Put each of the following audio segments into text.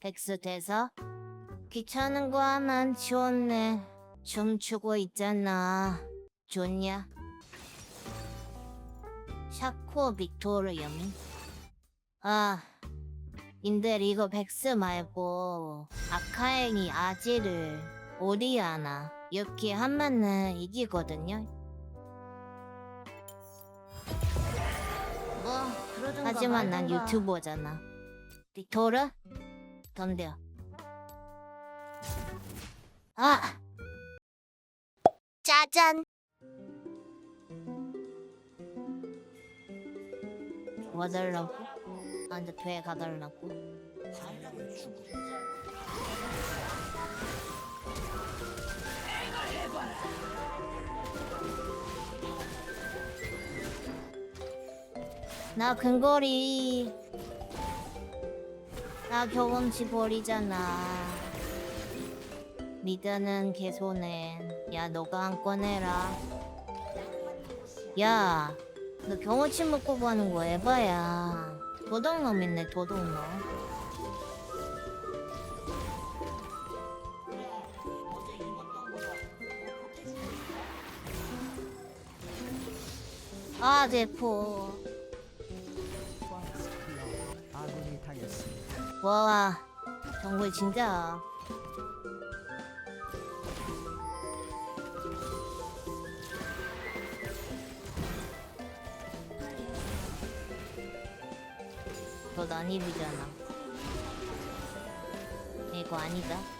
백수 돼서 귀찮은 거 하면 좋네. 춤추고 있잖아. 좋냐? 샤코 빅토르염이. 아, 인들 이거 백스 말고 아카행이 아지를 오리아나 이렇게 하면은 이기거든요. 뭐 그러든가 하지만 난 말든가. 유튜버잖아. 빅토르? 덤벼. 아! 짜잔! 와달라고? 나한테 돼 가달라고? 나 근거리 나 경험치 버리잖아. 미드는 개손해 야 너가 한건 해라. 야 너 경험치 먹고 가는 거 에바야. 도둑놈 있네 도둑놈. 아 대포 와 정글 진짜. 너 난입이잖아. 이거 아니다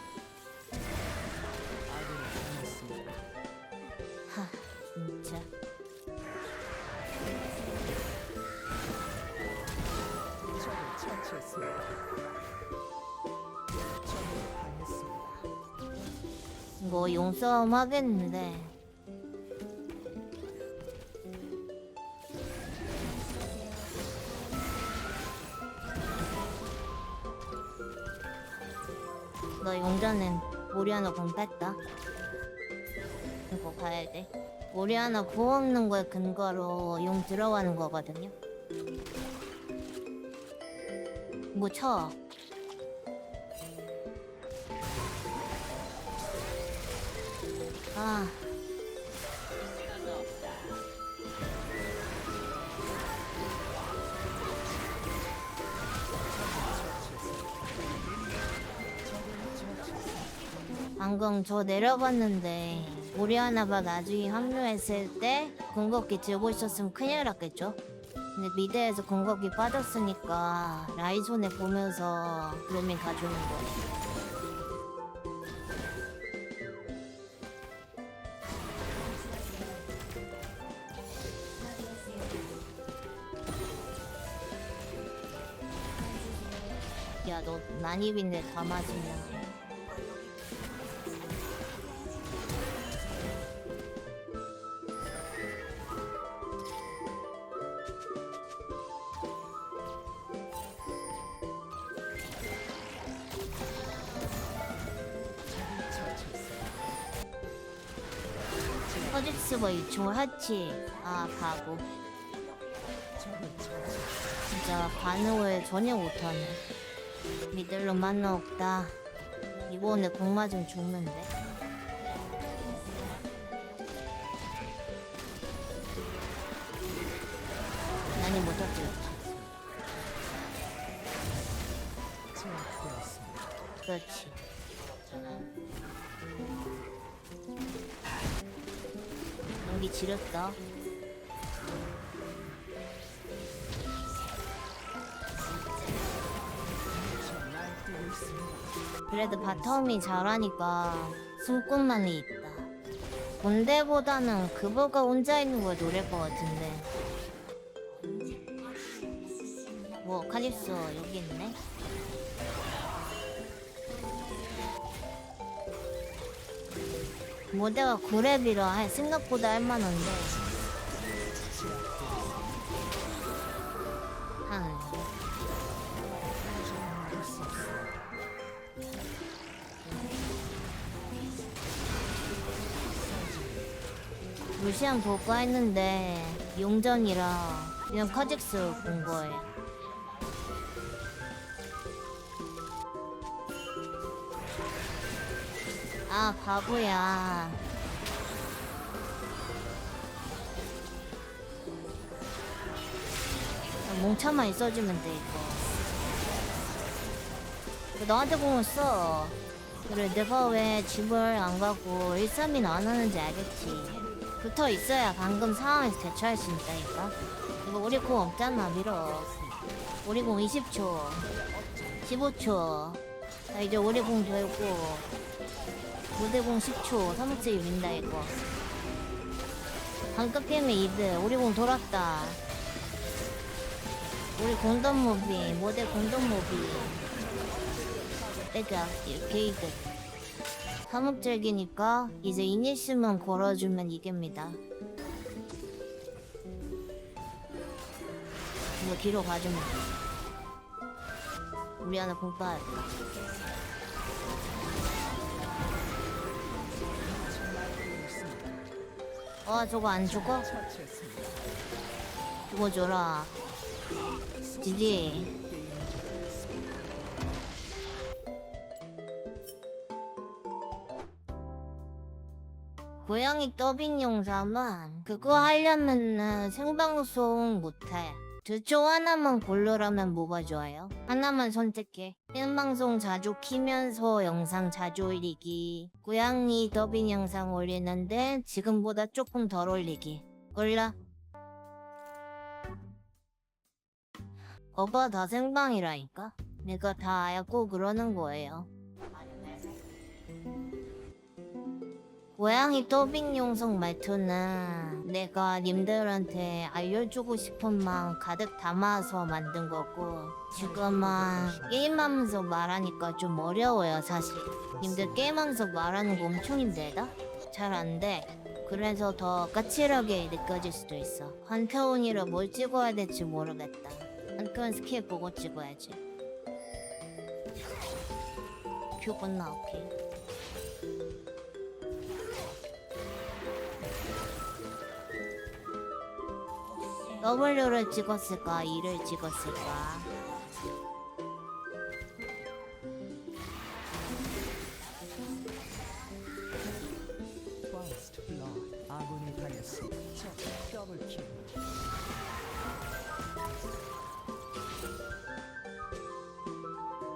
뭐 용싸움 하겠는데. 너 용전엔 오리아나 공 뺐다. 이거 봐야 돼. 오리아나 구 없는 거에 근거로 용 들어가는 거거든요. 뭐 쳐. 아. 방금 저 내려갔는데 오리아나가 나중에 합류했을 때 궁극기 들고 있었으면 큰일 났겠죠? 근데 미드에서 궁극기 빠졌으니까 라이손에 보면서 로밍 가져오는 거예요. 너 난입인데 다 맞으면. 퍼직스버 유충을 하지. 아, 처치. 진짜 반응을 전혀 못하네. 미들로 만나 없다. 이번에 공 맞으면 죽는데. 난이 못 터뜨렸다. 그렇지. 연기 지렸다. 그래도 바텀이 잘하니까 숨꽃만이 있다. 군대보다는 그거가 혼자 있는 걸 노릴 것 같은데. 뭐 칼립소 여기 있네. 모델가 고랩이라 할 생각보다 할만한데. 루시안 볼까 했는데 용전이라 그냥 커직스 본 거예요. 아 바보야. 몽차만 있어주면 돼 이거. 그 너한테 공을 써. 그래 내가 왜 집을 안 가고 132는 안 하는지 알겠지 붙어 있어야 방금 상황에서 대처할 수 있다니까. 이거 우리 공 없잖아 밀어. 우리 공 20초 15초. 자 이제 우리 공 돌고 무대공 10초 사무치기 민다 이거. 방금 게임에 이드 우리 공 돌았다. 우리 공동 무비 모델 공동 무비 빼자 이렇게 이드 사목절기니까 이제 이니시만 걸어주면 이깁니다. 이거 뒤로 가주면 돼. 우리 하나 공 빠졌다 어 저거 안 죽어? 죽어줘라. 지지 고양이 더빙 영상은 그거 하려면은 생방송 못해. 둘중 하나만 고르라면 뭐가 좋아요? 하나만 선택해. 생방송 자주 키면서 영상 자주 올리기. 고양이 더빙 영상 올리는데 지금보다 조금 덜 올리기. 골라. 거봐 다 생방이라니까? 내가 다 알고 그러는 거예요 고양이 더빙 영상 말투는 내가 님들한테 알려주고 싶은 마음 가득 담아서 만든 거고 지금은 게임하면서 말하니까 좀 어려워요 사실 님들 게임하면서 말하는 거 엄청 힘들다? 잘 안 돼. 그래서 더 까칠하게 느껴질 수도 있어. 한태훈이라 뭘 찍어야 될지 모르겠다. 한태훈 스킬 보고 찍어야지. 큐 끝나 오케 W를 찍었을까? E를 찍었을까?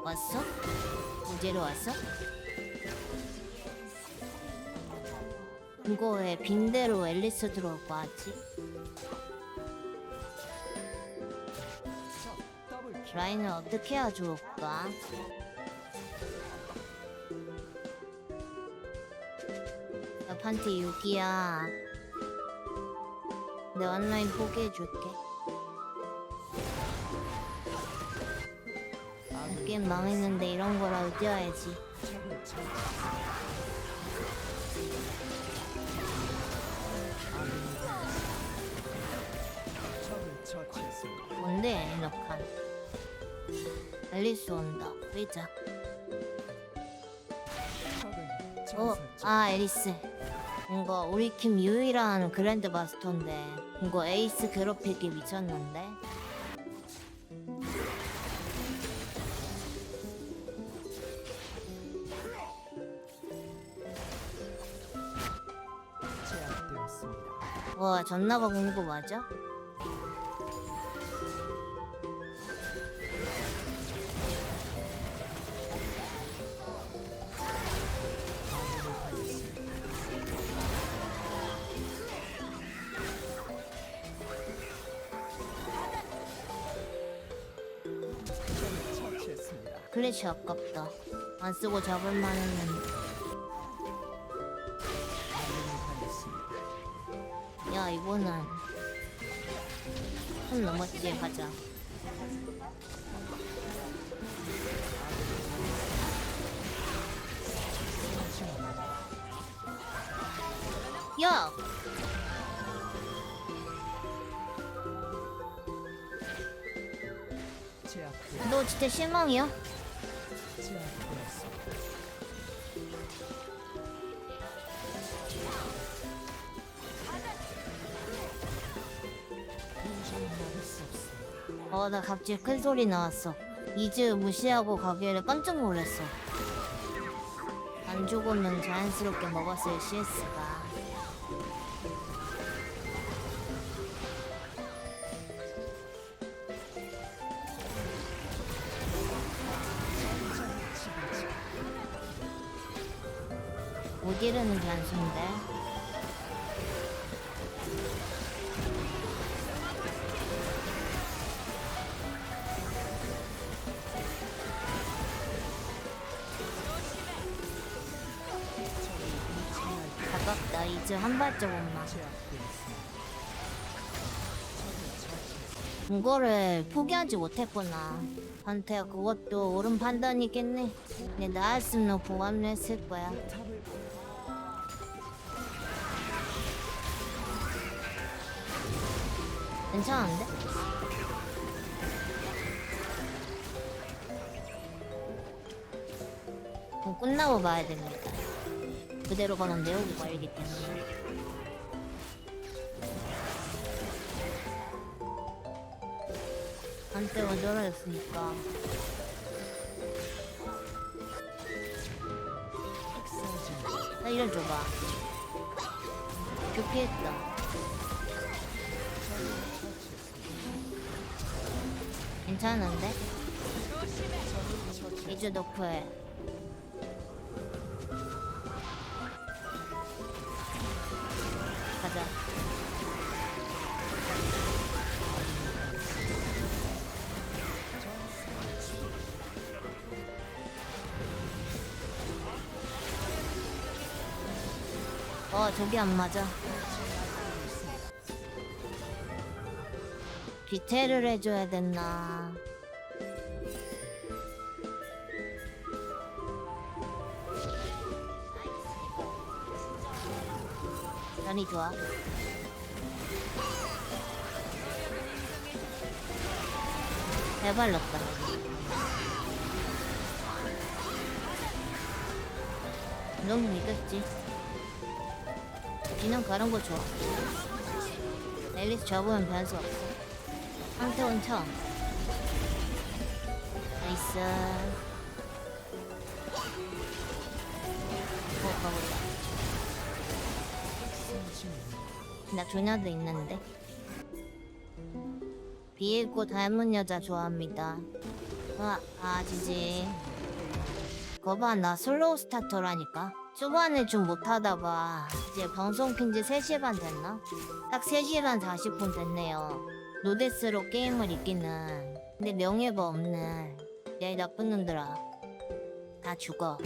왔어? 무제로 왔어? 이거 왜 빈대로 앨리스 들어올 거 같지? 라인을 어떻게 해야 좋을까? 나 판티 6이야. 내 온라인 포기해줄게. 아군이 게임 망했는데 이런 거라도 뛰어야지. 뭔데, 에너칸? 앨리스 온다. 적은 어, 전설적. 아, 앨리스. 이거 우리 팀 유일한 그랜드 마스터인데 이거 에이스 괴롭히기 미쳤는데? 제압되었습니다. 와, 전나가 공부 맞아? 클래시 아깝다. 안 쓰고 잡을만 했는데. 야, 이거는. 선 넘었지, 하자. 야! 너 진짜 실망이야? 어, 나 갑자기 큰 소리 나왔어. 이즈 무시하고 가길래 깜짝 놀랐어. 안 죽으면 자연스럽게 먹었을 CS가 못 이르는 변수인데 한 발자국만 이거를 포기하지 못했구나. 한테 그것도 옳은 판단이겠네. 근데 나였으면 보완을 했을 거야. 괜찮은데? 그럼 끝나고 봐야 됩니다 그대로 가면 내용이 걸리기 때문에 한때가 떨어졌으니까. 나 이런 줘봐. 교피했다. 괜찮은데? 이제 너프해 저기 안 맞아. 뒤태를 해줘야 됐나. 난이 좋아? 해발렸다. 너무 믿었지 비는 가는 거 좋아. 앨리스 접으면 변수 없어. 황태원 처음. 나이스. 어 가보자 나 조냐도 있는데. 비एको 닮은 여자 좋아합니다. 아, 아 지지. 거봐 나 슬로우 스타터라니까 초반에 좀 못하다가 이제 방송 킨지 3시 반 됐나? 딱 3시 반 40분 됐네요. 노데스로 게임을 이기는. 근데 명예가 없는 야 이 나쁜 놈들아. 다 죽어